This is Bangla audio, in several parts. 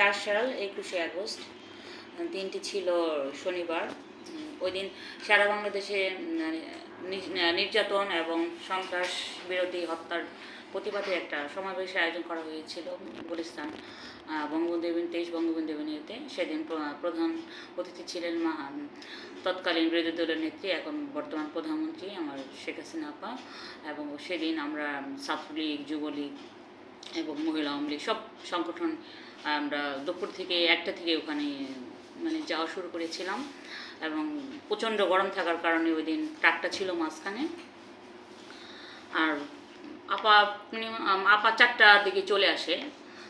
চার সাল, একুশে আগস্ট দিনটি ছিল শনিবার। ওই দিন সারা বাংলাদেশে নির্যাতন এবং সন্ত্রাস বিরোধী হত্যার প্রতিবাদে একটা সমাবেশের আয়োজন করা হয়েছিল গুলিস্তান বঙ্গবন্ধু এবং তেইশ বঙ্গবন্ধু এভিনিউতে সেদিন প্রধান অতিথি ছিলেন মহা তৎকালীন বিরোধী দলের নেত্রী, এখন বর্তমান প্রধানমন্ত্রী আমার শেখ হাসিনা আপা। এবং সেদিন আমরা ছাত্রলীগ, যুবলীগ এবং মহিলা আওয়ামী লীগ সব সংগঠন আমরা দুপুর থেকে একটা থেকে ওখানে মানে যাওয়া শুরু করেছিলাম এবং প্রচণ্ড গরম থাকার কারণে ওই দিন ট্রাকটা ছিল মাঝখানে। আর আপা মিনিমাম আপা চারটার দিকে চলে আসে।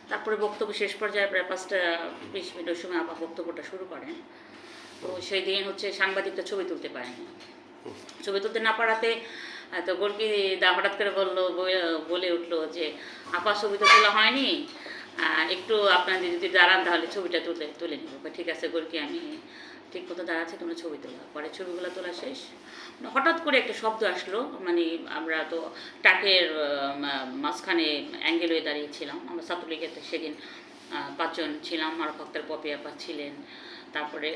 তারপরে বক্তব্য শেষ পর্যায়ে প্রায় পাঁচটা বিশ মিনিটের সময় আপা বক্তব্যটা শুরু করেন। তো সেই দিন হচ্ছে সাংবাদিকটা ছবি তুলতে পারেনি। ছবি তুলতে না পারাতে তো গোলকি দা হঠাৎ করে বলল, বলে- উঠল যে, আপা ছবি তো তোলা হয়নি? একটু আপনাদের যদি দাঁড়ান তাহলে ছবিটা তুলে তুলে নেব। ঠিক আছে, গোলকি আমি ঠিক মতো দাঁড়াচ্ছি, তোমরা ছবি তোলা। পরে ছবিগুলো তোলা শেষ। হঠাৎ করে একটা শব্দ আসলো মানে আমরা তো টাকের মাঝখানে অ্যাঙ্গেল হয়ে দাঁড়িয়েছিলাম আমরা ছাত্রলীগের সেদিন পাঁচজন ছিলাম। মারুফ আক্তার, পপি আপা ছিলেন। তারপরে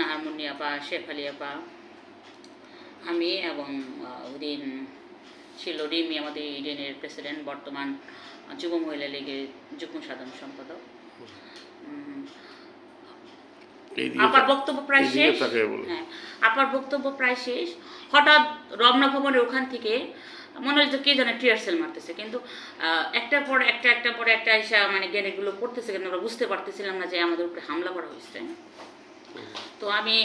নাহার, মুন্নি আপা শেখ আলী আপা, আমি এবং ওদিন ছিল রিমি, আমাদের ইডেনের প্রেসিডেন্ট বর্তমান যুব মহিলা লীগের যুগ্ম সাধারণ সম্পাদক। আপার বক্তব্য প্রায় শেষ। হ্যাঁ আপার বক্তব্য প্রায় শেষ। হঠাৎ রমনা ভবনের ওখান থেকে মনে হচ্ছে কে জানে টিয়ার সেল মারতেছে কিন্তু একটার পর একটা একটা পরে একটা এসে মানে গ্যানেটগুলো পড়তেছে কিন্তু আমরা বুঝতে পারতেছিলাম না যে আমাদের উপরে হামলা করা হয়েছে। তো আমি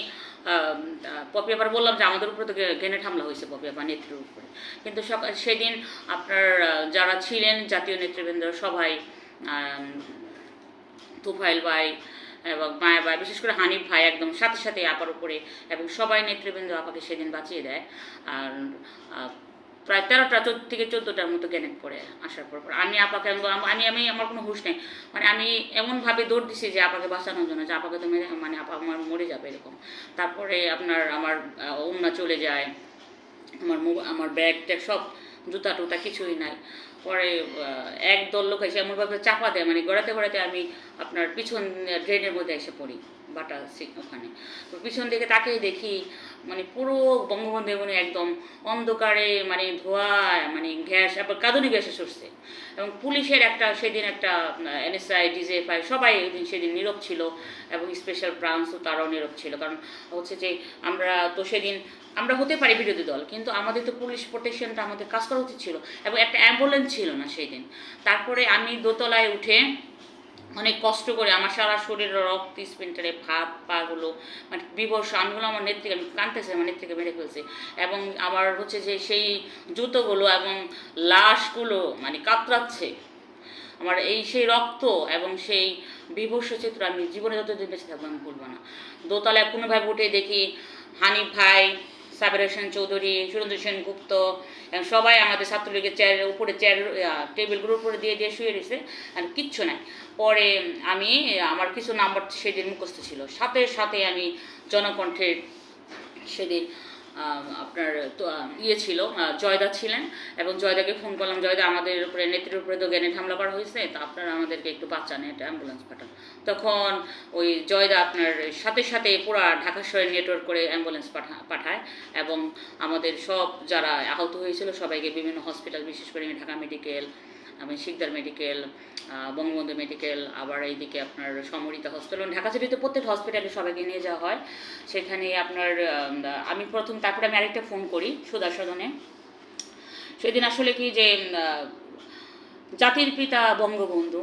পপি আবার বললাম যে আমাদের উপরে তো গ্রেনেড হামলা হয়েছে পপি আবার নেত্রীর উপরে। কিন্তু সেদিন আপনার যারা ছিলেন জাতীয় নেতৃবৃন্দ সবাই তুফাইল ভাই এবং মায়া ভাই, বিশেষ করে হানিফ ভাই একদম সাথে সাথে আপার উপরে এবং সবাই নেতৃবৃন্দ আপাকে সেদিন বাঁচিয়ে দেয়। আর প্রায় তেরোটা চোদ্দ থেকে চোদ্দোটার মতো গ্যানেট পড়ে আসার পর পর। আমি আপাকে আমি আমি আমি আমার কোনো হুশ নেই। মানে আমি এমনভাবে দৌড় দিছি যে আপাকে বাঁচানোর জন্য যে আপাকে তো মেরে মানে আপা আমার মরে যাবে এরকম। তারপরে আপনার আমার ওড়না চলে যায়। আমার আমার ব্যাগ ট্যাগ সব জুতা টুতা কিছুই নাই। পরে আহ, এক দল লোক এসে এমনভাবে চাপা দেয় মানে গড়াতে গড়াতে আমি আপনার পিছন ড্রেনের মধ্যে এসে পড়ি। বাটা সি- ওখানে। তো পিছন দিকে তাকে দেখি মানে পুরো বঙ্গবন্ধু মানে একদম অন্ধকারে মানে ধোয়া মানে গ্যাস, আবার কাঁদুনি গ্যাসে সরছে এবং পুলিশের একটা সেদিন একটা এনএসআই ডিজিএফআই সবাই ওই দিন সেদিন নীরব ছিল এবং স্পেশাল ব্রাঞ্চও তারাও নীরব ছিল। কারণ হচ্ছে যে আমরা তো সেদিন, আমরা হতে পারি বিরোধী দল, কিন্তু আমাদের তো পুলিশ প্রোটেকশনটা আমাদের কাজ করা উচিত ছিল। এবং একটা অ্যাম্বুলেন্স ছিল না সেই দিন তারপরে আমি দোতলায় উঠে অনেক কষ্ট করে আমার সারা শরীরে রক্ত, স্পিন্টারে ভাত, পাগুলো মানে বিবর্ষ আমি হলো আমার নেত্রীকে আমি কানতেছি আমার নেত্রীকে মেরে ফেলছি। এবং আমার হচ্ছে যে সেই জুতোগুলো এবং লাশগুলো মানে কাতরাচ্ছে। আমার এই সেই রক্ত এবং সেই বিভর্ষ চিত্র আমি জীবনে যতদিন বেঁচে থাকব আমি ভুলবো না। দোতলায় কোনোভাবে উঠে দেখি হানিফ ভাই সাবের হোসেন চৌধুরী, সুরেন্দ্র সেন গুপ্ত সবাই আমাদের ছাত্রলীগের চেয়ারের উপরে চেয়ার টেবিলগুলোর উপরে দিয়ে দিয়ে শুয়ে রয়েছে, আর কিচ্ছু নাই। পরে আমি, আমার কিছু নাম্বার সেদিন মুখস্থ ছিল। সাথে সাথে আমি জনকণ্ঠের সেদিন আপনার ইয়ে ছিল জয়দা ছিলেন এবং জয়দাকে ফোন করলাম, জয়দা, আমাদের উপরে, নেত্রীর উপরে তো গ্যানেট হামলা করা হয়েছে, তো আপনারা আমাদেরকে একটু বাঁচান একটা অ্যাম্বুলেন্স পাঠান। তখন ওই জয়দা আপনার সাথে সাথে পুরা ঢাকা শহরের নেটওয়ার্ক করে অ্যাম্বুলেন্স পাঠা, পাঠায় এবং আমাদের সব যারা আহত হয়েছিল, সবাইকে বিভিন্ন হসপিটাল বিশেষ করে ঢাকা মেডিকেল আমি শিকদার মেডিকেল বঙ্গবন্ধু মেডিকেল, আবার এইদিকে আপনার সমরিতা হসপিটাল, ঢাকা সিটিতে প্রত্যেক হসপিটালে সবাইকে নিয়ে যাওয়া হয়। সেখানে আপনার, আমি প্রথম, তারপরে আমি আরেকটা ফোন করি সুদা সদনে। সেদিন আসলে কি যে জাতির পিতা বঙ্গবন্ধু,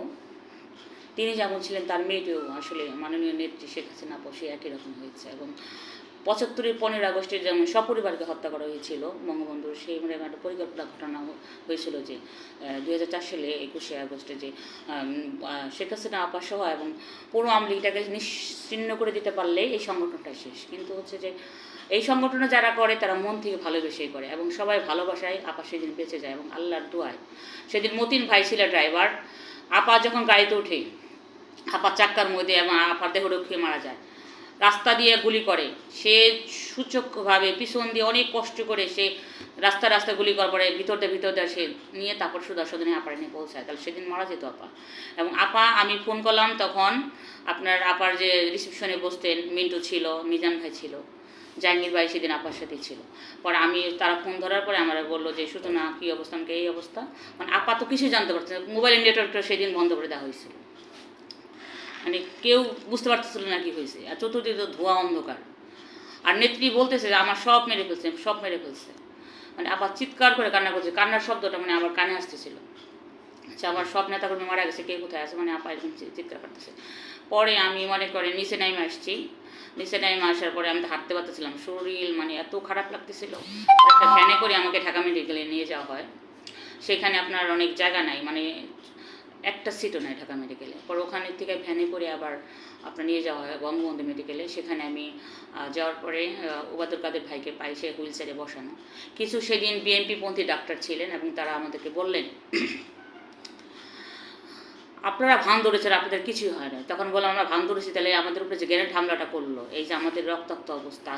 তিনি যেমন ছিলেন, তার মেয়েটিও আসলে মাননীয় নেত্রী শেখ হাসিনা বসে একই রকম হয়েছে এবং পঁচাত্তরের পনেরো আগস্টে যেমন সপরিবারকে হত্যা করা হয়েছিল, বঙ্গবন্ধুর সেই মানে একটা পরিকল্পনা ঘটনা হয়েছিল যে দুই হাজার চার সালে একুশে আগস্টে যে শেখ হাসিনা আপাসহ এবং পুরো আওয়ামী লীগটাকে নিশ্চিন্ন করে দিতে পারলে এই সংগঠনটা শেষ। কিন্তু হচ্ছে যে, এই সংগঠনে যারা করে তারা মন থেকে ভালোবেসেই করে এবং সবাই ভালোবাসায় আপা সেদিন বেঁচে যায় এবং আল্লাহর দোয়ায়। সেদিন মতিন ভাই ছিল ড্রাইভার আপা যখন গাড়িতে উঠে আপা চাক্কার মধ্যে এবং আপার দেহ মারা যায়। রাস্তা দিয়ে গুলি করে। সে সূচকভাবে পিছন দিয়ে অনেক কষ্ট করে সে রাস্তা রাস্তা গুলি করার পরে ভিতর দিয়ে ভিতর দিয়ে সে নিয়ে তারপর সুদা সদনে আপার নিয়ে পৌঁছায়। তাহলে সেদিন মারা যেত আপা। এবং আপা, আমি ফোন করলাম তখন আপনার আপার যে রিসেপশনে বসতেন, মিন্টু ছিল, মিজান ভাই ছিল, জাহাঙ্গীর ভাই সেদিন আপার সাথে ছিল। পরে আমি তারা ফোন ধরার পরে আমার বলল যে সূচনা কী অবস্থা? আমাকে এই অবস্থা? মানে আপা তো কিছুই জানতে পারছে না। মোবাইলের নেটওয়ার্কটা সেদিন বন্ধ করে দেওয়া হয়েছিল। মানে কেউ বুঝতে পারতেছিল না কি হয়েছে। আর চতুর্দিকে ধোঁয়া অন্ধকার। আর নেত্রী বলতেছে যে, আমার সব মেরে ফেলছে, সব মেরে ফেলছে। মানে আবার চিৎকার করে কান্না করছে। কান্নার শব্দটা মানে আমার কানে আসতেছিল। আচ্ছা আমার সব নেতাকর্মী মারা গেছে, কে কোথায় আছে? মানে আপা এরকম চিৎকার করতেছে। পরে আমি মনে করে নিচে নাইমে আসছি। নিচে নাইমে আসার পরে আমি তো হাঁটতে পারতেছিলাম। শরীর মানে এত খারাপ লাগতেছিল। একটা ভ্যানে করে আমাকে ঢাকা মেডিকেলে নিয়ে যাওয়া হয়। সেখানে আপনার অনেক জায়গা নাই। মানে একটা সিটও নেয় ঢাকা মেডিকেলে পর ওখানে থেকে ভ্যানে করে আবার আপনার নিয়ে যাওয়া হয় বঙ্গবন্ধু মেডিকেলে সেখানে আমি যাওয়ার পরে ওবাদুল কাদের ভাইকে পাই, সে হুইল চেয়ারে বসানো। কিছু সেদিন বিএনপি পন্থী ডাক্তার ছিলেন এবং তারা আমাদেরকে বললেন আপনারা ভান ধরেছেন, আপনাদের কিছুই হয় না তখন বললাম, আমরা ভান ধরেছি, তাহলে আমাদের উপরে যে গ্রেনেড হামলাটা করল, এই যে আমাদের রক্তাক্ত অবস্থা,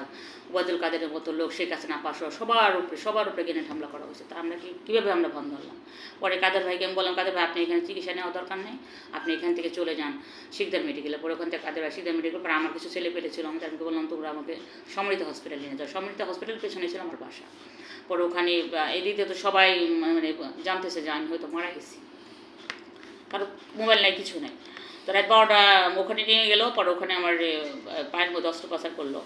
ওবায়দুল কাদের মতো লোক শেখ হাসিনা পাশো সবার উপরে সবার উপরে গ্রেনেড হামলা করা হয়েছে। তা আমরা কি, কীভাবে আমরা ভান ধরলাম? পরে কাদের ভাইকে আমি বললাম, কাদের ভাই, আপনি এখানে চিকিৎসা নেওয়া দরকার নেই, আপনি এখান থেকে চলে যান শিকদার মেডিকেলে পরে ওখান থেকে কাদের ভাই, শিকদার মেডিকেল পরে আমার কিছু ছেলে পেলে ছিল, আমি তাদেরকে বললাম, তোমরা আমাকে সমৃদ্ধ হসপিটালে নিয়ে যাও। সমৃদ্ধ হসপিটাল পেছনে ছিল আমার বাসা। পরে ওখানে এদিকে তো সবাই মানে জানতেছে যে আমি হয়তো মারা গেছি। কারও মোবাইল নাই, কিছু নাই। তো রাত বারোটা ওখানে নিয়ে গেলো, পরে ওখানে আমার পায়ের মধ্যে অস্ত্রোপচার করল।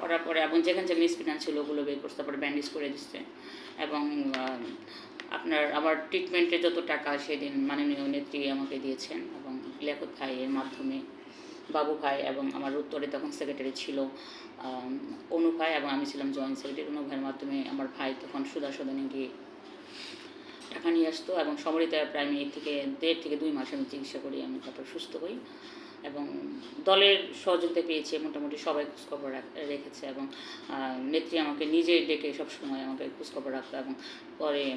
করার পরে এবং যেখানে যেখানে স্পিনার ছিল ওগুলো বের করতে তারপরে ব্যান্ডেজ করে দিচ্ছে। এবং আপনার, আমার ট্রিটমেন্টে যত টাকা সেদিন মাননীয় নেত্রী আমাকে দিয়েছেন, এবং লিয়াকত ভাইয়ের মাধ্যমে, বাবু ভাই এবং আমার উত্তরে তখন সেক্রেটারি ছিল অনু ভাই, এবং আমি ছিলাম জয়েন্ট সেক্রেটারি অনু ভাইয়ের মাধ্যমে আমার ভাই তখন সুদা সদনে গিয়ে টাকা নিয়ে আসতো এবং সমরিতা প্রায় আমি থেকে দেড় থেকে দুই মাস আমি চিকিৎসা করি, আমি তারপর সুস্থ হই। এবং দলের সহযোগিতা পেয়েছে, মোটামুটি সবাই খোঁজখবর রাখ- রেখেছে এবং নেত্রী আমাকে নিজে ডেকে সবসময় আমাকে খোঁজখবর রাখতো এবং পরে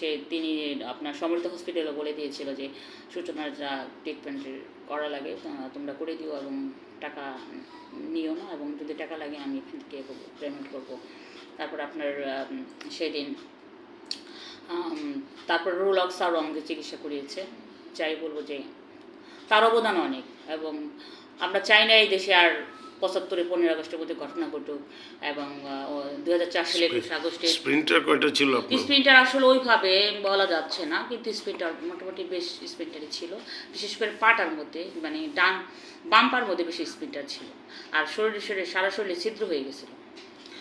সে, তিনি আপনার সমৃদ্ধ হসপিটালে বলে দিয়েছিল যে, সূচনার যা ট্রিটমেন্ট করা লাগে তোমরা করে দিও এবং টাকা নিও না এবং যদি টাকা লাগে আমি এখান থেকে পেমেন্ট করব। তারপর আপনার সেদিন তারপর রুল অফ স্যারও আমাকে চিকিৎসা করিয়েছে। যাই বলব যে তার অবদান অনেক এবং আমরা চাই না এই দেশে আর পঁচাত্তরে পনেরো আগস্টের মধ্যে ঘটনা ঘটুক এবং দু হাজার চার সালে একুশ আগস্টে স্প্রিন্টার কয়টা ছিল স্প্রিন্টার আসলে ওইভাবে বলা যাচ্ছে না কিন্তু স্প্রিন্টার মোটামুটি বেশ স্প্রিন্টারই ছিল। বিশেষ করে পাটার মধ্যে মানে ডান বাম্পার মধ্যে বেশি স্প্রিন্টার ছিল। আর শরীরে শরীরে সারা শরীরে ছিদ্র হয়ে গেছিল।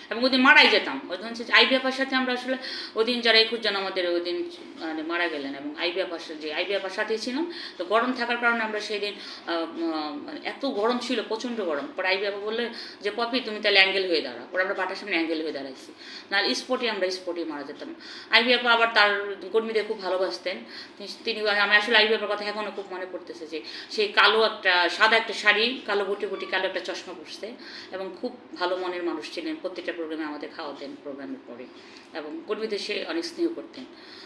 এবং ওদিন মারাই যেতাম। ওই ধরুন আইবি আপার সাথে আমরা আসলে ওদিন যারা একুশ জন আমাদের ওই দিন মানে মারা গেলেন এবং আইবি সাথে যে আইবি আপার সাথেই ছিলাম, তো গরম থাকার কারণে আমরা সেই দিন মানে এত গরম ছিল, প্রচণ্ড গরম। পরে আইবি আপা বললে যে, পপি, তুমি তাহলে অ্যাঙ্গেল হয়ে দাঁড়াও। পরে আমরা বাটার সামনে অ্যাঙ্গেল হয়ে দাঁড়াইছি। নাহলে স্পটে আমরা স্পটে মারা যেতাম। আইবি আপা আবার তার কর্মীদের খুব ভালোবাসতেন। তিনি- তিনি আমি আসলে আইবি আপার কথা এখনও খুব মনে পড়তেছে যে সেই কালো একটা, সাদা একটা শাড়ি, কালো বুটি বুটি, কালো একটা চশমা পরছে এবং খুব ভালো মনের মানুষ ছিলেন প্রত্যেকটা প্রোগ্রামে আমাদের খাওয়াতেন প্রোগ্রামের পরে। এবং কর্মীদের সে অনেক স্নেহ করতেন।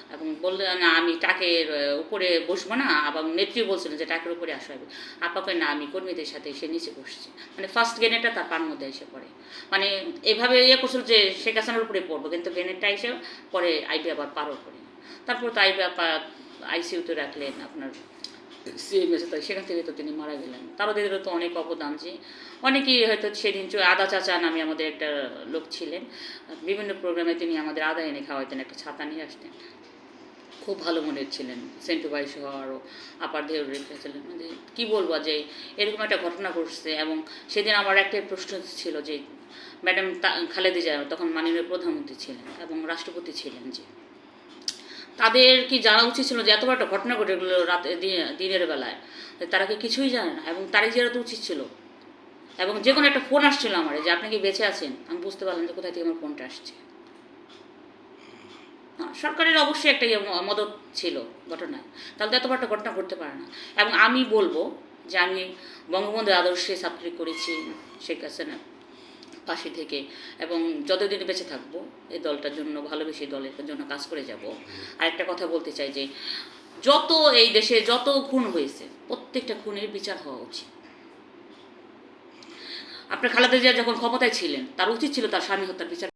এবং বললেন না, আমি টাকের উপরে বসবো না। এবং নেত্রী বলছিলেন যে, টাকের উপরে আসা হবে আপাকে না, আমি কর্মীদের সাথে এসে নিচে বসছি। মানে ফার্স্ট গ্রেনেডটা তার পার মধ্যে এসে পড়ে। মানে এভাবে ইয়ে করছিল যে, শেখ হাসানের উপরে পড়ব। কিন্তু গ্রেনেডটা এসে পরে আইবি আবার পারও করে তারপর তো আইবি আপা আইসিউতে রাখলেন আপনার সিএমএসে তো সেখান থেকে তো তিনি মারা গেলেন। তারও দিদিরও তো অনেক অবদান যে, অনেকেই হয়তো সেদিন আদা চাচা নামে আমাদের একটা লোক ছিলেন। বিভিন্ন প্রোগ্রামে তিনি আমাদের আদা এনে খাওয়াতেন একটা ছাতা নিয়ে আসতেন। খুব ভালো মনের ছিলেন, সেন্টু বাই সহ আরও আপার দেহ রেখেছিলেন মানে কী বলব যে, এরকম একটা ঘটনা ঘটছে এবং সেদিন আমার একটাই প্রশ্ন ছিল যে, ম্যাডাম খালেদি জিয়া তখন মাননীয় প্রধানমন্ত্রী ছিলেন এবং রাষ্ট্রপতি ছিলেন যে। তাদের কি জানা উচিত ছিল যে এত বড় একটা ঘটনা ঘটে গেলো রাতে দিনের বেলায়? তারা কি কিছুই জানে না, এবং তারই জেরা তো উচিত ছিল? এবং যে কোনো একটা ফোন আসছিল আমার, যে আপনি কি বেঁচে আছেন? আমি বুঝতে পারলাম যে কোথায় থেকে আমার ফোনটা আসছে। সরকারের অবশ্যই একটা ইয়ে মদত ছিল ঘটনায়। তাহলে তো এত বড় একটা ঘটনা ঘটতে পারে না। এবং আমি বলব যে আমি বঙ্গবন্ধু আদর্শে ছাত্রী করেছি, শেখ হাসিনা পাশে থেকে। এবং যতদিন বেঁচে থাকব, এই দলটার জন্য, ভালোবেসে দলের জন্য কাজ করে যাব। আরেকটা কথা বলতে চাই যে, যত এই দেশে যত খুন হয়েছে, প্রত্যেকটা খুনের বিচার হওয়া উচিত। আপনার খালেদা জিয়া যখন ক্ষমতায় ছিলেন, তার উচিত ছিল তার স্বামী হত্যার বিচার